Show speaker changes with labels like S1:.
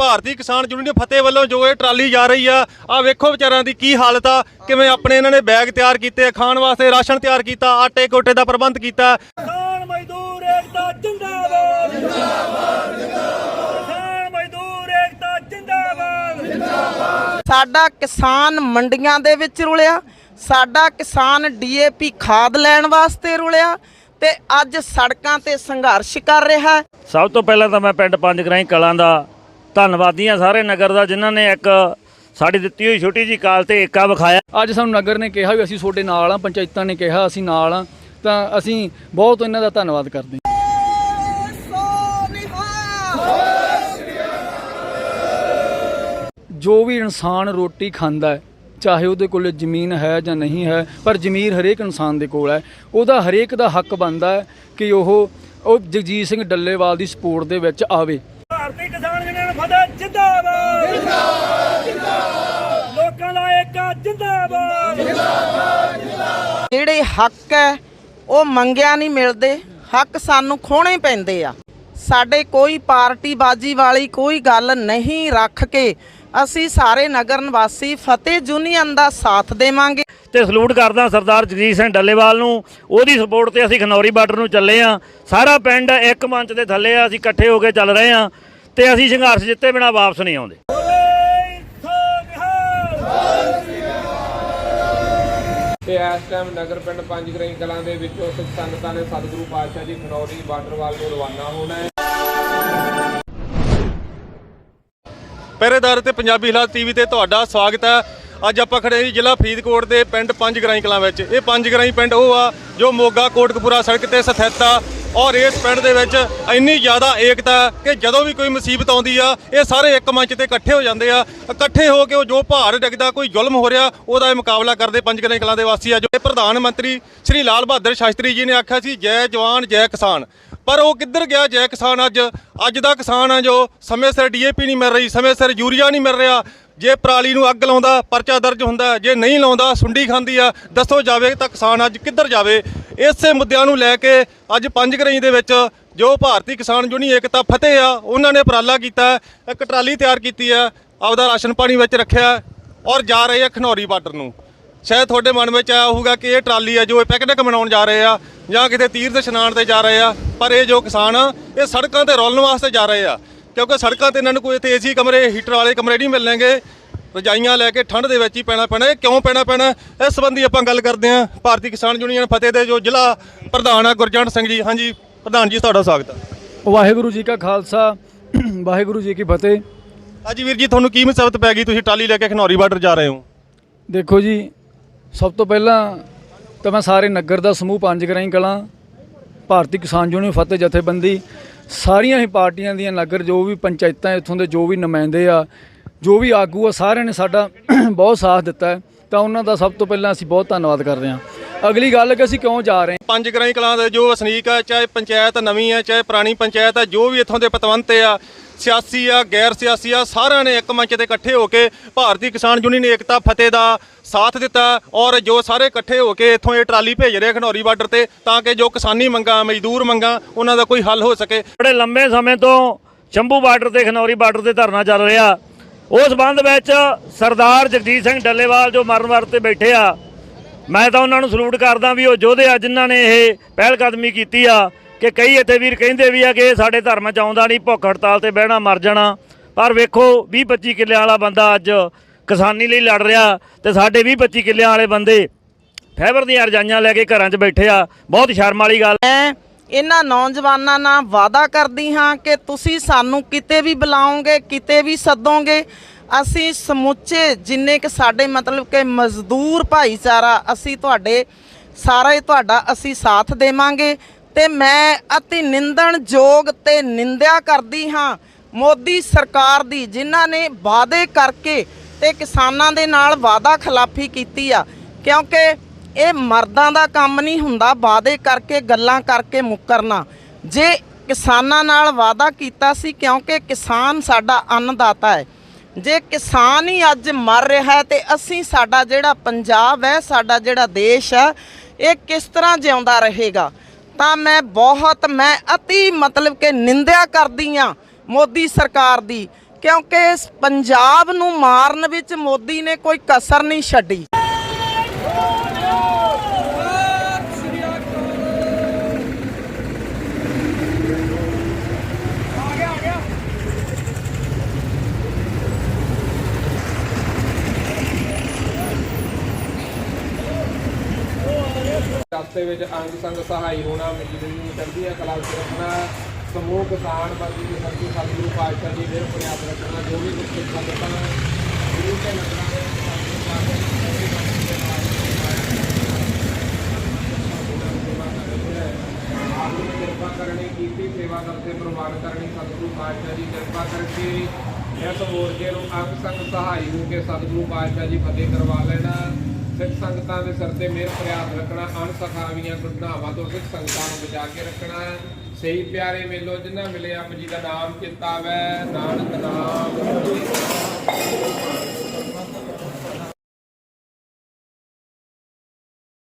S1: ਭਾਰਤੀ ਕਿਸਾਨ ਯੂਨੀਅਨ ਫਤਿਹ ਵੱਲੋਂ ਜੋ ਇਹ ਟਰਾਲੀ ਜਾ ਰਹੀ ਆ ਆ ਵੇਖੋ ਵਿਚਾਰਿਆਂ ਦੀ ਕੀ ਹਾਲਤ ਆ ਕਿਵੇਂ ਆਪਣੇ ਇਹਨਾਂ ਨੇ ਬੈਗ ਤਿਆਰ ਕੀਤੇ ਆ, ਖਾਣ ਵਾਸਤੇ ਰਾਸ਼ਨ ਤਿਆਰ ਕੀਤਾ ਆਟੇ ਕੋਟੇ ਦਾ ਪ੍ਰਬੰਧ ਕੀਤਾ।
S2: ਕਿਸਾਨ ਮਜ਼ਦੂਰ ਏਕਤਾ ਜਿੰਦਾਬਾਦ ਜਿੰਦਾਬਾਦ ਜਿੰਦਾਬਾਦ ਕਿਸਾਨ ਮਜ਼ਦੂਰ ਏਕਤਾ ਜਿੰਦਾਬਾਦ।
S3: ਸਾਡਾ ਕਿਸਾਨ ਮੰਡੀਆਂ ਦੇ ਵਿੱਚ ਰੁਲਿਆ ਸਾਡਾ ਕਿਸਾਨ ਡੀਏਪੀ ਖਾਦ ਲੈਣ ਵਾਸਤੇ ਰੁਲਿਆ ਤੇ ਅੱਜ ਸੜਕਾਂ ਤੇ ਸੰਘਰਸ਼ ਕਰ ਰਿਹਾ
S4: ਸਭ ਤੋਂ ਪਹਿਲਾਂ ਤਾਂ ਮੈਂ ਪਿੰਡ ਪੰਜ ਗਰਾਈ ਕਲਾਂ ਦਾ ਧੰਨਵਾਦੀ ਹਾਂ ਸਾਰੇ ਨਗਰ ਦਾ ਜਿਨ੍ਹਾਂ ਨੇ ਇੱਕ ਸਾਡੀ ਦਿੱਤੀ ਹੋਈ ਛੋਟੀ ਜੀ ਕਾਲ ਤੇ ਏਕਾ ਵਿਖਾਇਆ।
S5: ਅੱਜ ਸਾਨੂੰ ਨਗਰ ਨੇ ਕਿਹਾ ਵੀ ਅਸੀਂ ਤੁਹਾਡੇ ਨਾਲ ਆ ਪੰਚਾਇਤਾਂ ਨੇ ਕਿਹਾ ਅਸੀਂ ਨਾਲ ਆ ਤਾਂ ਅਸੀਂ ਬਹੁਤ ਇਹਨਾਂ ਦਾ ਧੰਨਵਾਦ ਕਰਦੇ ਹਾਂ। ਜੋ ਵੀ ਇਨਸਾਨ ਰੋਟੀ ਖਾਂਦਾ ਹੈ, ਚਾਹੇ ਉਹਦੇ ਕੋਲ ਜ਼ਮੀਨ ਹੈ ਜਾਂ ਨਹੀਂ ਹੈ, ਪਰ ਜ਼ਮੀਰ ਹਰੇਕ ਇਨਸਾਨ ਦੇ ਕੋਲ ਹੈ। ਉਹਦਾ ਹਰੇਕ ਦਾ ਹੱਕ ਬਣਦਾ ਹੈ ਕਿ ਉਹ ਉਹ ਜਗਜੀਤ ਸਿੰਘ ਡੱਲੇਵਾਲ ਦੀ ਸਪੋਰਟ ਦੇ ਵਿੱਚ ਆਵੇ।
S2: ਫਤਿਹ ਜਿੰਦਾਬਾਦ। ਜਿੰਦਾਬਾਦ ਜਿੰਦਾਬਾਦ ਲੋਕਾਂ ਦਾ ਏਕਾ ਜਿੰਦਾਬਾਦ।
S3: ਜਿਹੜੇ ਹੱਕ ਹੈ ਉਹ ਮੰਗਿਆ ਨਹੀਂ ਮਿਲਦੇ। ਹੱਕ ਸਾਨੂੰ ਖੋਣੇ ਪੈਂਦੇ ਆ। ਸਾਡੇ ਕੋਈ ਪਾਰਟੀ ਬਾਜੀ ਵਾਲੀ ਕੋਈ ਗੱਲ ਨਹੀਂ ਰੱਖ ਕੇ ਅਸੀਂ ਸਾਰੇ ਨਗਰ ਨਿਵਾਸੀ ਫਤਿਹ ਯੂਨੀਅਨ ਦਾ ਸਾਥ ਦੇਵਾਂਗੇ।
S4: ਤੇ ਸਲੂਟ ਕਰਦਾ ਸਰਦਾਰ ਜਗਜੀਤ ਸਿੰਘ ਡੱਲੇਵਾਲ ਨੂੰ। ਉਹਦੀ ਸਪੋਰਟ ਤੇ ਅਸੀਂ ਖਨੌਰੀ ਬਾਰਡਰ ਨੂੰ ਚੱਲੇ ਆ। ਸਾਰਾ ਪਿੰਡ ਇੱਕ ਮੰਚ ਦੇ ਥੱਲੇ ਆ ਅਸੀਂ ਇਕੱਠੇ ਹੋ ਕੇ ਚੱਲ ਰਹੇ ਆ। ਤੇ ਅਸੀਂ ਸੰਘਰਸ਼ ਜਿੱਤੇ ਬਿਨਾ ਵਾਪਸ ਨਹੀਂ ਆਉਂਦੇ।
S6: ਤੇ ਇਸ ਟਾਈਮ ਨਗਰ ਪਿੰਡ ਪੰਜ ਗਰਾਈ ਕਲਾਂ ਦੇ ਵਿੱਚੋਂ ਸਿੱਖ ਸੰਗਤਾਂ ਨੇ ਸਤਿਗੁਰੂ ਪਾਤਸ਼ਾਹ ਜੀ ਖਨੌਰੀ ਬਾਰਡਰ ਵੱਲ ਨੂੰ ਰਵਾਨਾ ਹੋਣਾ ਹੈ।
S1: ਪਹਿਰੇਦਾਰ ਤੇ ਪੰਜਾਬੀ ਹਾਲਾਤ ਟੀਵੀ ਤੇ ਤੁਹਾਡਾ ਸਵਾਗਤ ਹੈ। ਅੱਜ ਆਪਾਂ ਖੜੇ ਜੀ ਜ਼ਿਲ੍ਹਾ ਫਰੀਦਕੋਟ ਦੇ ਪਿੰਡ ਪੰਜ ਗਰਾਈ ਕਲਾਂ ਵਿੱਚ। ਇਹ ਪੰਜ ਗਰਾਈ ਪਿੰਡ ਉਹ ਆ ਜੋ ਮੋਗਾ, ਕੋਟਕਪੂਰਾ ਸੜਕ ਤੇ ਸਥਿਤ ਆ ਔਰ ਇਸ ਪਿੰਡ ਦੇ ਵਿੱਚ ਇੰਨੀ ਜ਼ਿਆਦਾ ਏਕਤਾ ਕਿ ਜਦੋਂ ਵੀ ਕੋਈ ਮੁਸੀਬਤ ਆਉਂਦੀ ਆ, ਇਹ ਸਾਰੇ ਇੱਕ ਮੰਚ ਤੇ ਇਕੱਠੇ ਹੋ ਜਾਂਦੇ ਆ। ਇਕੱਠੇ ਹੋ ਕੇ ਉਹ ਜੋ ਭਾਰ ਡਿੱਗਦਾ, ਕੋਈ ਜ਼ੁਲਮ ਹੋ ਰਿਹਾ, ਉਹਦਾ ਇਹ ਮੁਕਾਬਲਾ ਕਰਦੇ ਪੰਜ ਗਰਾਈ ਕਲਾਂ ਦੇ ਵਾਸੀ ਆ ਜੋ ਪ੍ਰਧਾਨ ਮੰਤਰੀ ਸ਼੍ਰੀ ਲਾਲ ਬਹਾਦਰ ਸ਼ਾਸਤਰੀ ਜੀ ਨੇ ਆਖਿਆ ਸੀ, ਜੈ ਜਵਾਨ, ਜੈ ਕਿਸਾਨ। ਪਰ ਉਹ ਕਿੱਧਰ ਗਿਆ, ਜੈ ਕਿਸਾਨ? ਅੱਜ ਅੱਜ ਦਾ ਕਿਸਾਨ ਆ ਜੋ ਸਮੇਂ ਸਿਰ ਡੀਏਪੀ ਨਹੀਂ ਮਿਲ ਰਹੀ, ਸਮੇਂ ਸਿਰ ਯੂਰੀਆ ਨਹੀਂ ਮਿਲ ਰਿਹਾ ਜੇ ਪਰਾਲੀ ਨੂੰ ਅੱਗ ਲਾਉਂਦਾ, ਪਰਚਾ ਦਰਜ ਹੁੰਦਾ, ਜੇ ਨਹੀਂ ਲਾਉਂਦਾ, ਸੁੰਡੀ ਖਾਂਦੀ ਆ, ਦੱਸੋ ਜਾਵੇ ਤਾਂ ਕਿਸਾਨ ਅੱਜ ਕਿੱਧਰ ਜਾਵੇ? ਇਸੇ ਮੁੱਦਿਆਂ ਨੂੰ ਲੈ ਕੇ ਅੱਜ ਪੰਜ ਗਰਈ ਦੇ ਵਿੱਚ ਜੋ ਭਾਰਤੀ ਕਿਸਾਨ ਯੂਨੀਅਨ ਏਕਤਾ ਫਤਿਹ ਆ, ਉਹਨਾਂ ਨੇ ਉਪਰਾਲਾ ਕੀਤਾ, ਇੱਕ ਟਰਾਲੀ ਤਿਆਰ ਕੀਤੀ ਆ, ਆਪਦਾ ਰਾਸ਼ਨ ਪਾਣੀ ਵਿੱਚ ਰੱਖਿਆ ਔਰ ਜਾ ਰਹੇ ਆ ਖਨੌਰੀ ਬਾਰਡਰ ਨੂੰ। ਸ਼ਾਇਦ ਤੁਹਾਡੇ ਮਨ ਵਿੱਚ ਆਇਆ ਹੋਊਗਾ ਕਿ ਇਹ ਟਰਾਲੀ ਆ ਜੋ ਇਹ ਪਿਕਨਿਕ ਮਨਾਉਣ ਜਾ ਰਹੇ ਆ ਜਾਂ ਕਿਤੇ ਤੀਰਥ ਇਸ਼ਨਾਨ ਤੇ ਜਾ ਰਹੇ ਆ, ਪਰ ਇਹ ਜੋ ਕਿਸਾਨ ਆ, ਇਹ ਸੜਕਾਂ ਤੇ ਰੋਲਣ ਵਾਸਤੇ ਜਾ ਰਹੇ ਆ। ਕਿਉਂਕਿ ਸੜਕਾਂ ਤੇ ਇਹਨਾਂ ਨੂੰ ਕੋਈ ਇੱਥੇ ਏਸੀ ਕਮਰੇ ਹੀਟਰ ਵਾਲੇ ਕਮਰੇ ਨਹੀਂ ਮਿਲਣਗੇ। ਰਜਾਈਆਂ ਲੈ ਕੇ ਠੰਡ ਦੇ ਵਿੱਚ ਹੀ ਪੈਣਾ ਪੈਣਾ ਇਹ ਕਿਉਂ ਪੈਣਾ ਪੈਣਾ? ਇਸ ਸੰਬੰਧੀ ਆਪਾਂ ਗੱਲ ਕਰਦੇ ਹਾਂ ਭਾਰਤੀ ਕਿਸਾਨ ਯੂਨੀਅਨ ਫਤਿਹ ਦੇ ਜੋ ਜ਼ਿਲ੍ਹਾ ਪ੍ਰਧਾਨ ਆ ਗੁਰਜੰਟ ਸਿੰਘ ਜੀ। ਹਾਂਜੀ ਪ੍ਰਧਾਨ ਜੀ ਤੁਹਾਡਾ ਸਵਾਗਤ ਹੈ
S5: ਵਾਹਿਗੁਰੂ ਜੀ ਕਾ ਖਾਲਸਾ ਵਾਹਿਗੁਰੂ ਜੀ ਕੀ ਫਤਿਹ।
S1: ਹਾਂਜੀ ਵੀਰ ਜੀ ਤੁਹਾਨੂੰ ਕੀ ਮੁਸੀਬਤ ਪੈ ਗਈ? ਤੁਸੀਂ ਟਾਲੀ ਲੈ ਕੇ ਖਨੌਰੀ ਬਾਰਡਰ ਜਾ ਰਹੇ ਹੋ।
S5: ਦੇਖੋ ਜੀ ਸਭ ਤੋਂ ਪਹਿਲਾਂ ਤਾਂ ਮੈਂ ਸਾਰੇ ਨਗਰ ਦਾ ਸਮੂਹ ਪੰਜ ਗਰਾਈ ਕਲਾਂ ਭਾਰਤੀ ਕਿਸਾਨ ਯੂਨੀਅਨ ਫਤਿਹ ਜਥੇਬੰਦੀ ਸਾਰੀਆਂ ਹੀ ਪਾਰਟੀਆਂ ਦੀਆਂ ਨਗਰ ਜੋ ਵੀ ਪੰਚਾਇਤਾਂ ਇੱਥੋਂ ਦੇ ਜੋ ਵੀ ਨੁਮਾਇੰਦੇ ਆ, ਜੋ ਵੀ ਆਗੂ ਆ, ਸਾਰਿਆਂ ਨੇ ਸਾਡਾ ਬਹੁਤ ਸਾਥ ਦਿੱਤਾ ਤਾਂ ਉਹਨਾਂ ਦਾ ਸਭ ਤੋਂ ਪਹਿਲਾਂ ਅਸੀਂ ਬਹੁਤ ਧੰਨਵਾਦ ਕਰਦੇ ਹਾਂ। ਅਗਲੀ ਗੱਲ ਕਿ ਅਸੀਂ ਕਿਉਂ ਜਾ ਰਹੇ ਹਾਂ?
S1: ਪੰਜ ਗ੍ਰਾਈ ਕਲਾਂ ਦੇ ਜੋ ਵਸਨੀਕ ਆ, ਚਾਹੇ ਪੰਚਾਇਤ ਨਵੀਂ ਆ, ਚਾਹੇ ਪੁਰਾਣੀ ਪੰਚਾਇਤ ਆ, ਜੋ ਵੀ ਇੱਥੋਂ ਦੇ ਪਤਵੰਤ ਆ ਸਿਆਸੀ ਆ, ਗੈਰ ਸਿਆਸੀ ਆ, ਸਾਰਿਆਂ ਨੇ ਇੱਕ ਮੰਚ ਤੇ ਇਕੱਠੇ ਹੋ ਕੇ ਭਾਰਤੀ ਕਿਸਾਨ ਯੂਨੀਅਨ ਏਕਤਾ, ਫਤਿਹ ਦਾ ਸਾਥ ਦਿੱਤਾ ਔਰ ਜੋ ਸਾਰੇ ਇਕੱਠੇ ਹੋ ਕੇ ਇੱਥੋਂ ਇਹ ਟਰਾਲੀ ਭੇਜ ਰਹੇ ਖਨੌਰੀ ਬਾਰਡਰ ਤੇ ਤਾਂ ਕਿ ਜੋ ਕਿਸਾਨੀ ਮੰਗਾਂ, ਮਜ਼ਦੂਰ ਮੰਗਾਂ, ਉਹਨਾਂ ਦਾ ਕੋਈ ਹੱਲ ਹੋ ਸਕੇ।
S4: ਬੜੇ ਲੰਬੇ ਸਮੇਂ ਤੋਂ ਸ਼ੰਭੂ ਬਾਰਡਰ ਤੇ, ਖਨੌਰੀ ਬਾਰਡਰ ਤੇ ਧਰਨਾ ਚੱਲ ਰਿਹਾ। ਉਸ ਸੰਬੰਧ ਵਿੱਚ ਸਰਦਾਰ ਜਗਜੀਤ ਸਿੰਘ ਡੱਲੇਵਾਲ ਜੋ ਮਰਨ ਵਰਤ ਤੇ ਬੈਠੇ ਆ, ਮੈਂ ਤਾਂ ਉਹਨਾਂ ਨੂੰ ਸਲੂਟ ਕਰਦਾ ਵੀ ਉਹ ਯੋਧੇ ਆ ਜਿਨ੍ਹਾਂ ਨੇ ਇਹ ਪਹਿਲ ਕਦਮੀ ਕੀਤੀ ਆ। ਕਿ ਕਈ ਇੱਥੇ ਵੀਰ ਕਹਿੰਦੇ ਵੀ ਆ ਕਿ ਇਹ ਸਾਡੇ ਧਰਮ ਚ ਆਉਂਦਾ ਨਹੀਂ, ਭੁੱਖ ਹੜਤਾਲ ਤੇ ਬਹਿਣਾ, ਮਰ ਜਾਣਾ। ਪਰ ਵੇਖੋ 20 25 ਕਿੱਲਿਆਂ ਵਾਲਾ ਬੰਦਾ ਅੱਜ ਕਿਸਾਨੀ ਲਈ ਲੜ ਰਿਹਾ ਤੇ ਸਾਡੇ 20 25 ਕਿੱਲਿਆਂ ਵਾਲੇ ਬੰਦੇ ਫਾਈਬਰ ਦੀਆਂ ਰਜਾਈਆਂ ਲੈ ਕੇ ਘਰਾਂ 'ਚ ਬੈਠੇ ਆ। ਬਹੁਤ ਸ਼ਰਮ ਵਾਲੀ ਗੱਲ।
S3: ਮੈਂ ਇਹਨਾਂ ਨੌਜਵਾਨਾਂ ਨਾਲ ਵਾਅਦਾ ਕਰਦੀ ਹਾਂ ਕਿ ਤੁਸੀਂ ਸਾਨੂੰ ਕਿਤੇ ਵੀ ਬੁਲਾਓਗੇ, ਕਿਤੇ ਵੀ ਸੱਦੋਗੇ, ਅਸੀਂ ਸਮੁੱਚੇ ਜਿੰਨੇ ਕਿ ਸਾਡੇ ਮਤਲਬ ਕਿ ਮਜ਼ਦੂਰ ਭਾਈਚਾਰਾ, ਅਸੀਂ ਤੁਹਾਡੇ ਸਾਰਾ ਹੀ ਤੁਹਾਡਾ ਅਸੀਂ ਸਾਥ ਦੇਵਾਂਗੇ। ਤੇ ਮੈਂ ਅਤੀ ਨਿੰਦਣਯੋਗ ਤੇ ਨਿੰਦਿਆ ਕਰਦੀ ਹਾਂ। ਮੋਦੀ ਸਰਕਾਰ ਦੀ, ਜਿਨ੍ਹਾਂ ਨੇ ਵਾਅਦੇ ਕਰਕੇ ਤੇ ਕਿਸਾਨਾਂ ਦੇ ਨਾਲ ਵਾਅਦਾ ਖਿਲਾਫੀ ਕੀਤੀ ਆ, ਕਿਉਂਕਿ ਇਹ ਮਰਦਾਂ ਦਾ ਕੰਮ ਨਹੀਂ ਹੁੰਦਾ ਵਾਅਦੇ ਕਰਕੇ, ਗੱਲਾਂ ਕਰਕੇ ਮੁੱਕਰਨਾ। ਜੇ ਕਿਸਾਨਾਂ ਨਾਲ ਵਾਅਦਾ ਕੀਤਾ ਸੀ, ਕਿਉਂਕਿ ਕਿਸਾਨ ਸਾਡਾ ਅੰਨਦਾਤਾ ਹੈ। ਜੇ ਕਿਸਾਨ ਹੀ ਅੱਜ ਮਰ ਰਿਹਾ ਹੈ ਤੇ ਅਸੀਂ ਸਾਡਾ ਜਿਹੜਾ ਪੰਜਾਬ ਹੈ, ਸਾਡਾ ਜਿਹੜਾ ਦੇਸ਼ ਹੈ, ਇਹ ਕਿਸ ਤਰ੍ਹਾਂ ਜਿਉਂਦਾ ਰਹੇਗਾ? ਤਾਂ ਮੈਂ ਬਹੁਤ, ਮੈਂ ਅਤੀ ਮਤਲਬ ਕਿ ਨਿੰਦਿਆ ਕਰਦੀ ਆ ਮੋਦੀ ਸਰਕਾਰ ਦੀ, ਕਿਉਂਕਿ ਇਸ ਪੰਜਾਬ ਨੂੰ ਮਾਰਨ ਵਿੱਚ ਮੋਦੀ ਨੇ ਕੋਈ ਕਸਰ ਨਹੀਂ ਛੱਡੀ।
S6: ਰਸਤੇ ਵਿੱਚ ਅੰਗ ਸੰਗ ਸਹਾਈ ਹੋਣਾ ਮਜੀਦ ਨੂੰ ਚੜ੍ਹਦੀ ਹੈ ਕਲਾ ਰੱਖਣਾ, ਸਮੂਹ ਕਿਸਾਨ ਬੰਦੀ ਦੀ ਸੰਤੀ ਸਤਿਗੁਰੂ ਪਾਤਸ਼ਾਹ ਜੀ ਦੇ ਪ੍ਰਯਾਸ ਰੱਖਣਾ, ਜੋ ਵੀ ਕੁਝ ਸੰਗਤਾਂ ਗੁਰੂ ਕੇ ਨਗਰਾਂ ਦੇ ਕਿਰਪਾ ਕਰਨੀ, ਕੀਤੀ, ਸੇਵਾ ਕਰਦੇ ਪ੍ਰਵਾਨ ਕਰਨੀ, ਸਤਿਗੁਰੂ ਪਾਤਸ਼ਾਹ ਜੀ ਕਿਰਪਾ ਕਰਕੇ ਇਸ ਮੋਰਚੇ ਨੂੰ ਅੰਗ ਸੰਗ ਸਹਾਈ ਹੋ ਕੇ ਸਤਿਗੁਰੂ ਪਾਤਸ਼ਾਹ ਜੀ ਫਤਿਹ ਕਰਵਾ ਲੈਣਾ। ਸਿੱਖ ਸੰਗਤਾਂ ਦੇ ਸਿਰ ਤੇ ਮਿਹਰ ਪ੍ਰਿਆਤ ਰੱਖਣਾ, ਅਣਸਖਾਵੀਆਂ ਗੁਰਨਾਵਾਂ ਤੋਂ ਸਿੱਖ ਸੰਗਤਾਂ ਨੂੰ ਬਚਾ ਕੇ ਰੱਖਣਾ ਸਹੀ ਪਿਆਰੇ ਮੇਲੋ ਜਿਨ੍ਹਾਂ ਮਿਲਿਆ ਆਪ ਜੀ ਦਾ ਨਾਮ ਚਿਤਾਵੇ ਨਾਨਕ ਨਾਮ।